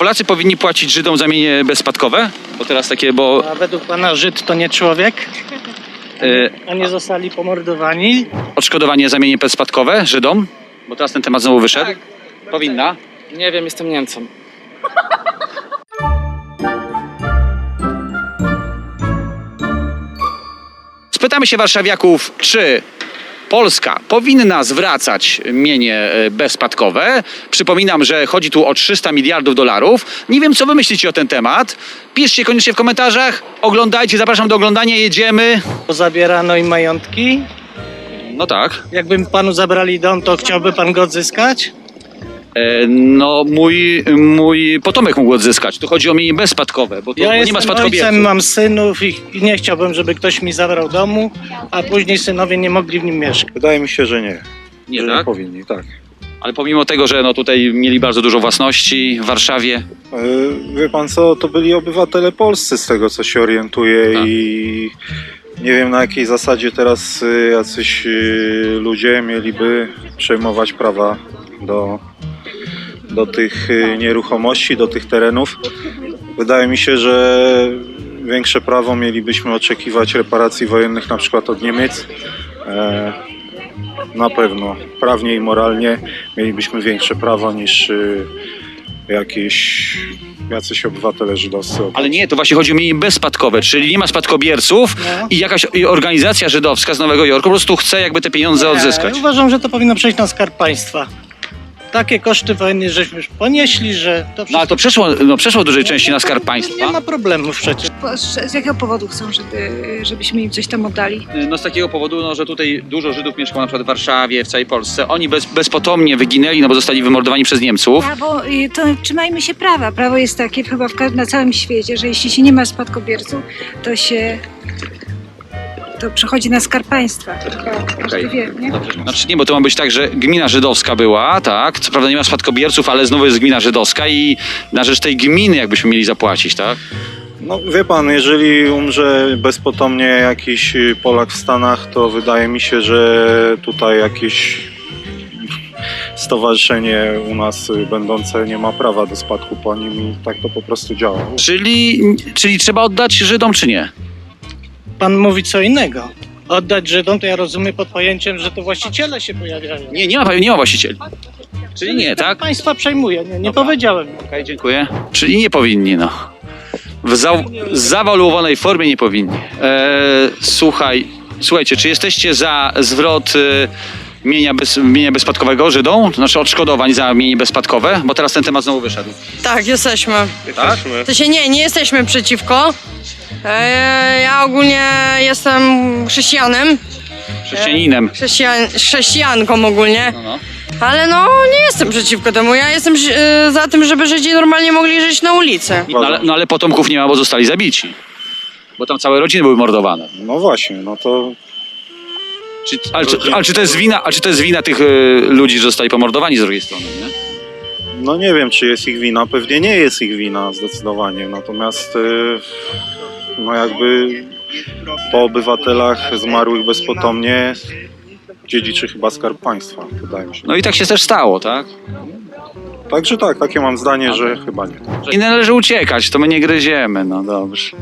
Polacy powinni płacić Żydom za mienie bezspadkowe? Bo teraz takie, bo A według pana Żyd to nie człowiek? A nie zostali pomordowani? odszkodowanie za mienie bezspadkowe Żydom? Bo teraz ten temat znowu wyszedł. Powinna. Nie wiem, jestem Niemcem. Spytamy się warszawiaków, czy Polska powinna zwracać mienie e, bezspadkowe. Przypominam, że chodzi tu o 300 miliardów dolarów. Nie wiem, co wy myślicie o ten temat. Piszcie koniecznie w komentarzach. Oglądajcie, zapraszam do oglądania, jedziemy. Zabierano im majątki. No tak. Jakbym panu zabrali dom, to chciałby pan go odzyskać? E, No, mój, mój potomek mógł odzyskać. Tu chodzi o mienie bezspadkowe, bo tu Ja nie ma jestem spadkobierców. ojcem, mam synów i nie chciałbym, żeby ktoś mi zabrał domu, a później synowie nie mogli w nim mieszkać. Wydaje mi się, że nie. Nie, że tak? nie powinni, tak. Ale pomimo tego, że no tutaj mieli bardzo dużo własności w Warszawie, Yy, Wie pan co, to byli obywatele polscy z tego co się orientuję Tak. i nie wiem na jakiej zasadzie teraz y, jacyś ludzie mieliby przejmować prawa do, do tych y, nieruchomości, do tych terenów. Wydaje mi się, że większe prawo mielibyśmy oczekiwać reparacji wojennych na przykład od Niemiec. E, na pewno prawnie i moralnie mielibyśmy większe prawo niż y, jakieś jacyś obywatele żydowscy. ale nie, to właśnie chodzi o mienie bezspadkowe, czyli nie ma spadkobierców No. i jakaś organizacja żydowska z Nowego Jorku po prostu chce jakby te pieniądze odzyskać. Nie, uważam, że to powinno przejść na skarb państwa. Takie koszty wojny żeśmy już ponieśli, że to No ale to przeszło, no, przeszło w dużej części na skarb Nie państwa. ma problemów przecież. Po- Z z jakiego powodu chcą, żeby, żebyśmy im coś tam oddali? No z takiego powodu, no, że tutaj dużo Żydów mieszkało na przykład w Warszawie, w całej Polsce. Oni bez, bezpotomnie wyginęli, no bo zostali wymordowani przez Niemców. Prawo, y, to trzymajmy się prawa. Prawo jest takie chyba w, ka- na całym świecie, że jeśli się nie ma spadkobierców, to się to przechodzi na skarb państwa. Każdy Okej. wie, nie? Znaczy nie, bo to ma być tak, że gmina żydowska była, tak? Co prawda nie ma spadkobierców, ale znowu jest gmina żydowska i na rzecz tej gminy jakbyśmy mieli zapłacić, tak? No wie pan, jeżeli umrze bezpotomnie jakiś Polak w Stanach, to wydaje mi się, że tutaj jakieś stowarzyszenie u nas będące nie ma prawa do spadku po nim i tak to po prostu działa. Czyli, czyli trzeba oddać Żydom, czy nie? Pan mówi co innego. Oddać Żydom to ja rozumiem pod pojęciem, że to właściciele się pojawiają. Nie, nie ma, nie ma właścicieli. Czyli nie, tak? Państwa przejmuje, nie, nie Dobra. powiedziałem. Okej, dziękuję. Czyli nie powinni, no. W za, zawaluowanej formie nie powinni. Eee, słuchaj, słuchajcie, czy jesteście za zwrot e, mienia, bez, mienia bezspadkowego Żydom? Znaczy odszkodowań za mienie bezspadkowe? Bo teraz ten temat znowu wyszedł. Tak, jesteśmy. Tak? To się nie, nie jesteśmy przeciwko. E, ja ogólnie jestem chrześcijanem, Chrześcijaninem. chrześcijan, chrześcijanką ogólnie, No, no. ale no nie jestem przeciwko temu. Ja jestem e, za tym, żeby Żydzi normalnie mogli żyć na ulicy. No, ale, no ale potomków nie ma, bo zostali zabici. Bo tam całe rodziny były mordowane. No właśnie, no to Czy, ale, czy, ale czy to jest wina, a czy to jest wina tych e, ludzi, że zostali pomordowani z drugiej strony, nie? no nie wiem, czy jest ich wina. Pewnie nie jest ich wina zdecydowanie. Natomiast y, no jakby po obywatelach zmarłych bezpotomnie dziedziczy chyba skarb państwa, wydaje mi się. No i tak się też stało, tak? Także tak, takie mam zdanie, że chyba nie. Nie należy uciekać, to my nie gryziemy, no dobrze.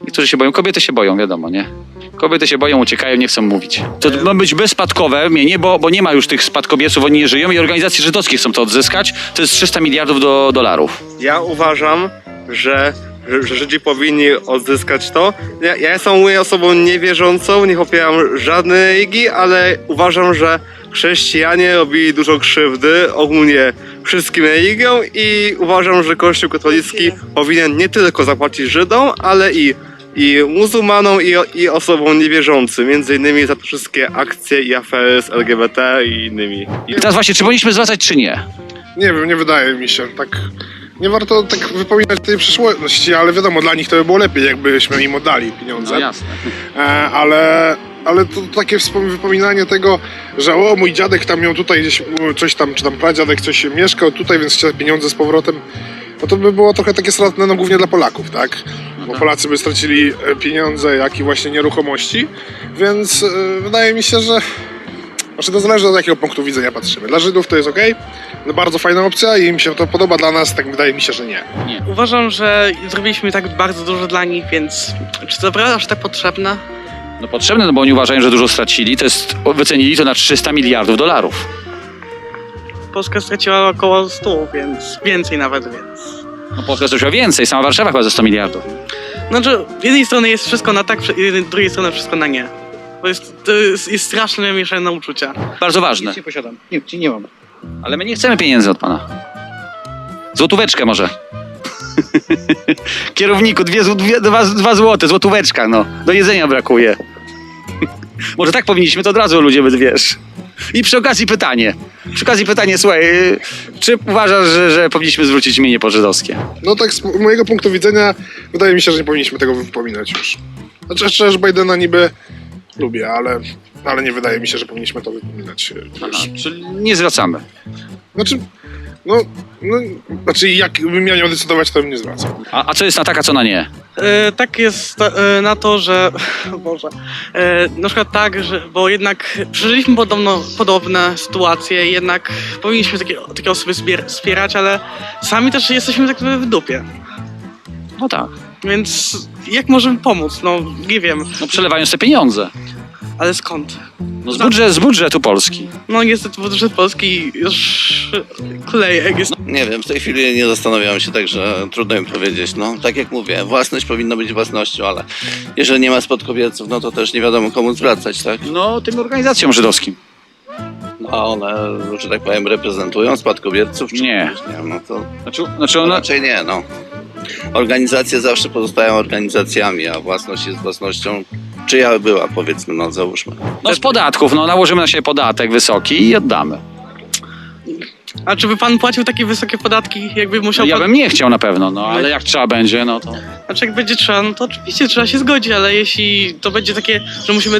Niektórzy się boją, kobiety się boją, wiadomo, nie? Kobiety się boją, uciekają, nie chcą mówić. To ma być bezspadkowe mienie, bo, bo nie ma już tych spadkobierców, oni nie żyją i organizacje żydowskie chcą to odzyskać. To jest 300 miliardów do, dolarów. Ja uważam, że, że, Żydzi powinni odzyskać to. Ja, ja jestem ogólnie osobą niewierzącą, nie popieram żadnej religii, ale uważam, że chrześcijanie robili dużo krzywdy ogólnie wszystkim religiom i uważam, że Kościół katolicki powinien nie tylko zapłacić Żydom, ale i i muzułmanom i, i osobom niewierzącym, między innymi za te wszystkie akcje i afery z LGBT i innymi. I teraz właśnie, czy powinniśmy zwracać, czy nie? Nie wiem, nie wydaje mi się. Tak, nie warto tak wypominać tej przyszłości, ale wiadomo, dla nich to by było lepiej, jakbyśmy im oddali pieniądze. No jasne. E, ale, ale to takie wypominanie tego, że o, mój dziadek tam miał tutaj gdzieś coś tam, czy tam pradziadek coś mieszkał tutaj, więc chce pieniądze z powrotem. No to by było trochę takie stratne, no głównie dla Polaków, tak? Bo Polacy by stracili e, pieniądze, jak i właśnie nieruchomości, więc e, wydaje mi się, że Znaczy to zależy od jakiego punktu widzenia patrzymy. Dla Żydów to jest ok, bardzo fajna opcja i im się to podoba, dla nas tak wydaje mi się, że nie. Uważam, że zrobiliśmy tak bardzo dużo dla nich, więc czy to naprawdę aż tak potrzebne? No potrzebne, no bo oni uważają, że dużo stracili. To jest, wycenili to na 300 miliardów dolarów. Polska straciła około 100, więc więcej nawet, więc... No Polska o więcej, sama Warszawa chyba ze 100 miliardów. Znaczy, z jednej strony jest wszystko na tak, z drugiej strony wszystko na nie. To jest, to jest, jest straszne mieszane uczucia. Bardzo ważne. Nie posiadam. Nie, nie mam. Ale my nie chcemy pieniędzy od pana. Złotóweczkę może. Kierowniku, dwie, zł- dwie, dwa, dwa złote, złotóweczka, no. Do jedzenia brakuje. może tak powinniśmy, to od razu ludzie by, wiesz. I przy okazji pytanie. Przy okazji pytanie, słuchaj, y, czy uważasz, że, że powinniśmy zwrócić imienie pożydowskie? No tak z mojego punktu widzenia wydaje mi się, że nie powinniśmy tego wypominać już. Znaczy szczerze Bidena niby lubię, ale, ale nie wydaje mi się, że powinniśmy to wypominać Aha, już. czyli nie zwracamy. Znaczy, no, no znaczy jakbym ja miał decydować, to bym nie zwracał. A, a co jest na tak, a co na nie? E, tak jest e, na to, że. O Boże. E, na przykład tak, że. Bo jednak przeżyliśmy podobno, podobne sytuacje, jednak powinniśmy takie, takie osoby zbier- wspierać, ale sami też jesteśmy tak w dupie. No tak. Więc jak możemy pomóc? No nie wiem, No przelewając te pieniądze. ale skąd? No z, budżet, z budżetu Polski. No niestety budżet Polski już kuleje, jak jest Nie wiem, w tej chwili nie zastanawiam się, także trudno mi powiedzieć. No, tak jak mówię, własność powinna być własnością, ale jeżeli nie ma spadkobierców, no to też nie wiadomo komu zwracać, tak? No tym organizacjom żydowskim. No, a one, że tak powiem, reprezentują spadkobierców? Czy Nie. nie no to Znaczy, znaczy no, one, raczej nie, no. Organizacje zawsze pozostają organizacjami, a własność jest własnością czyja była, powiedzmy, no załóżmy. No z podatków, no nałożymy na siebie podatek wysoki i oddamy. A czy by pan płacił takie wysokie podatki, jakby musiał Ja pan... bym nie chciał na pewno, no ale jak trzeba będzie, no to... Znaczy jak będzie trzeba, no to oczywiście trzeba się zgodzić, ale jeśli to będzie takie, że musimy...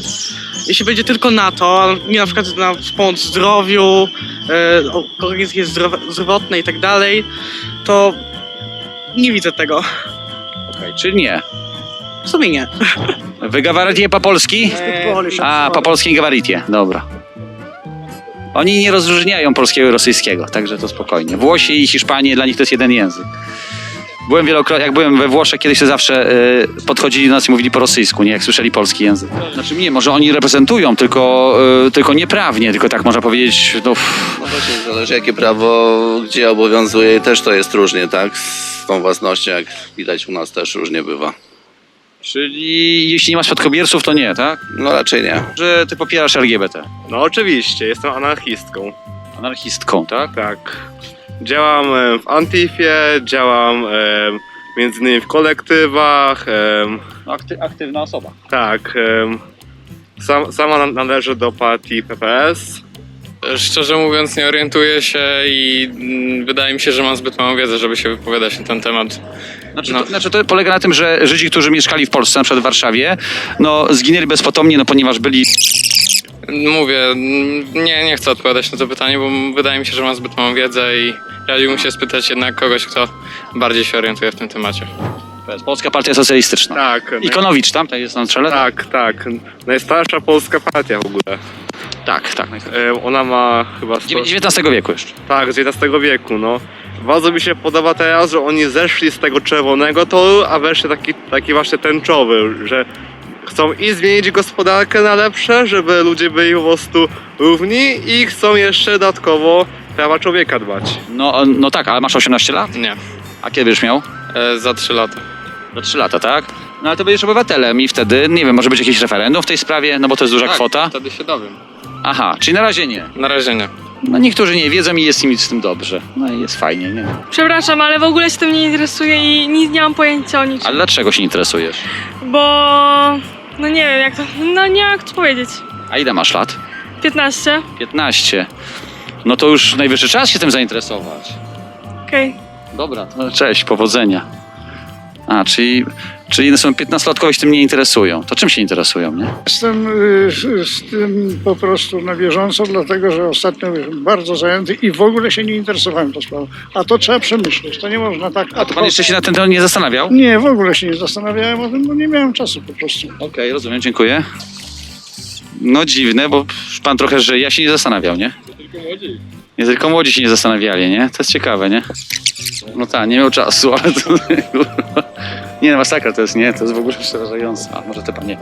Jeśli będzie tylko na to, a nie na przykład na pomoc zdrowiu, e, organizacje zdrowe- zdrowotne i tak dalej, to nie widzę tego. Okej, czyli nie. W sumie nie. Wy gawaritie po polski? A, po polskiej gawaritie, dobra. Oni nie rozróżniają polskiego i rosyjskiego, także to spokojnie. Włosi i Hiszpanie, dla nich to jest jeden język. Byłem wielokrotnie, jak byłem we Włoszech, kiedyś to zawsze y, podchodzili do nas i mówili po rosyjsku, nie jak słyszeli polski język. Znaczy nie, może oni reprezentują, tylko, y, tylko nieprawnie, tylko tak można powiedzieć, no, No właśnie, zależy jakie prawo gdzie obowiązuje i też to jest różnie, tak? Z tą własnością, jak widać u nas też różnie bywa. czyli jeśli nie ma spadkobierców, to nie, tak? No raczej nie. Że ty popierasz LGBT. No oczywiście, jestem anarchistką. Anarchistką, tak? Tak. Działam w Antifie, działam między innymi w kolektywach. Akty, aktywna osoba. Tak. Sam, sama na- należę do partii PPS. Szczerze mówiąc, nie orientuję się i mm, wydaje mi się, że mam zbyt małą wiedzę, żeby się wypowiadać na ten temat. Znaczy, No. to, znaczy to polega na tym, że Żydzi, którzy mieszkali w Polsce, na przykład w Warszawie, no zginęli bezpotomnie, no ponieważ byli Mówię, nie, nie chcę odpowiadać na to pytanie, bo wydaje mi się, że mam zbyt małą wiedzę i radziłbym się spytać jednak kogoś, kto bardziej się orientuje w tym temacie. Polska Partia Socjalistyczna. Tak. Ikonowicz tam, tak jest na czele? Tak, tak. Najstarsza polska partia w ogóle. tak. tak. E, Ona ma chyba... sto- XIX wieku jeszcze. Tak, z XIX wieku, no. Bardzo mi się podoba teraz, że oni zeszli z tego czerwonego toru, a weszli taki, taki właśnie tęczowy, że chcą i zmienić gospodarkę na lepsze, żeby ludzie byli po prostu równi i chcą jeszcze dodatkowo prawa człowieka dbać. No, no tak, ale masz 18 lat? Nie, A kiedy będziesz miał? e, za trzy lata. Do 3 lata, tak? No ale to będziesz obywatelem i wtedy, nie wiem, może być jakieś referendum w tej sprawie, no bo to jest duża tak, kwota. wtedy się dowiem. Aha, czyli na razie nie. Na razie nie. No niektórzy nie wiedzą i jest im z tym dobrze. No i jest fajnie, nie? Przepraszam, ale w ogóle się tym nie interesuję i nic nie mam pojęcia o niczym. Ale dlaczego się interesujesz? Bo. No nie wiem, jak to. No nie wiem, jak to powiedzieć. A ile masz lat? 15. 15. No to już najwyższy czas się tym zainteresować. Okej. Dobra, to cześć, powodzenia. A, czyli, czyli są 15-latkowie się tym nie interesują. To czym się interesują, nie? Jestem y, z, z tym po prostu na bieżąco, dlatego że ostatnio byłem bardzo zajęty i w ogóle się nie interesowałem tą sprawą. A to trzeba przemyśleć, to nie można tak... A to pan jeszcze się na ten temat nie zastanawiał? Nie, w ogóle się nie zastanawiałem o tym, bo nie miałem czasu po prostu. Okej, rozumiem, dziękuję. No dziwne, bo pan trochę żyje, ja się nie zastanawiał, nie? Nie tylko młodzi się nie zastanawiali, nie? To jest ciekawe, nie? No tak, nie miał czasu, ale to... kurwa. Nie, no, masakra to jest, nie? To jest w ogóle przerażające. A może te panie...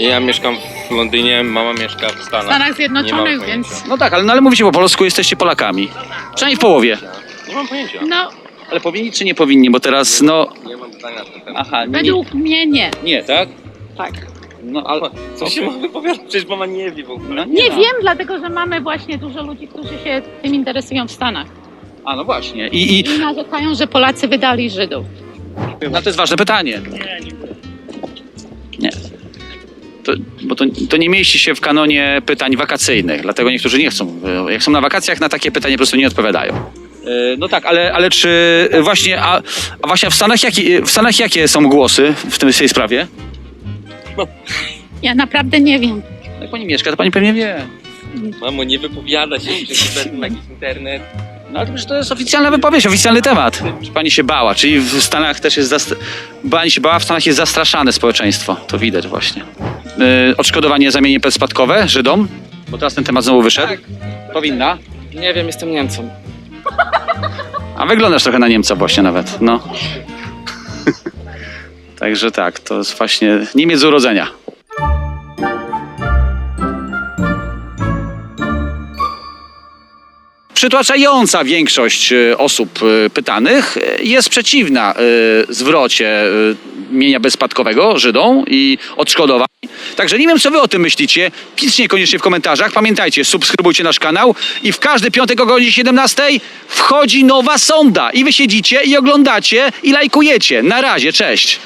Ja mieszkam w Londynie, mama mieszka w Stanach. Stanach Zjednoczonych, mam więc No tak, ale, no, ale mówicie po polsku, jesteście Polakami. Przynajmniej w połowie. Nie mam pojęcia. no Ale powinni czy nie powinni, bo teraz, no... Nie mam zdania na ten temat. Aha, nie, według mnie nie. nie tak? Tak. No ale... Co się ma wypowiadać? Przecież mama nie wie w ogóle. No, Nie wiem, dlatego że mamy właśnie dużo ludzi, którzy się tym interesują w Stanach. A no właśnie. I, i I narzekają, że Polacy wydali Żydów. No, to jest ważne pytanie. Nie. To, bo to, to nie mieści się w kanonie pytań wakacyjnych, dlatego niektórzy nie chcą. E, Jak są na wakacjach, na takie pytanie po prostu nie odpowiadają. E, No tak, ale, ale czy właśnie, a, a właśnie w Stanach, jakie, w Stanach jakie są głosy w tym- tej sprawie? Ja naprawdę nie wiem. Jak pani mieszka, to pani pewnie wie. Mamo, nie wypowiada się przez jakiś internet. No ale to jest oficjalna wypowiedź, oficjalny temat. Czy pani się bała? Czyli w Stanach też jest. Zast... Pani się bała, w Stanach jest zastraszane społeczeństwo. To widać właśnie. Yy, odszkodowanie za mienie spadkowe Żydom? Bo teraz ten temat znowu wyszedł. Powinna. Nie wiem, jestem Niemcem. A wyglądasz trochę na Niemca właśnie nawet. No. Także tak, to jest właśnie Niemiec z urodzenia. Przytłaczająca większość e, osób e, pytanych jest przeciwna e, zwrocie mienia bezspadkowego Żydom i odszkodowań. Także nie wiem, co wy o tym myślicie. Piszcie koniecznie w komentarzach. Pamiętajcie, subskrybujcie nasz kanał i w każdy piątek o godzinie 17 wchodzi nowa sonda i wy siedzicie i oglądacie i lajkujecie. Na razie, cześć.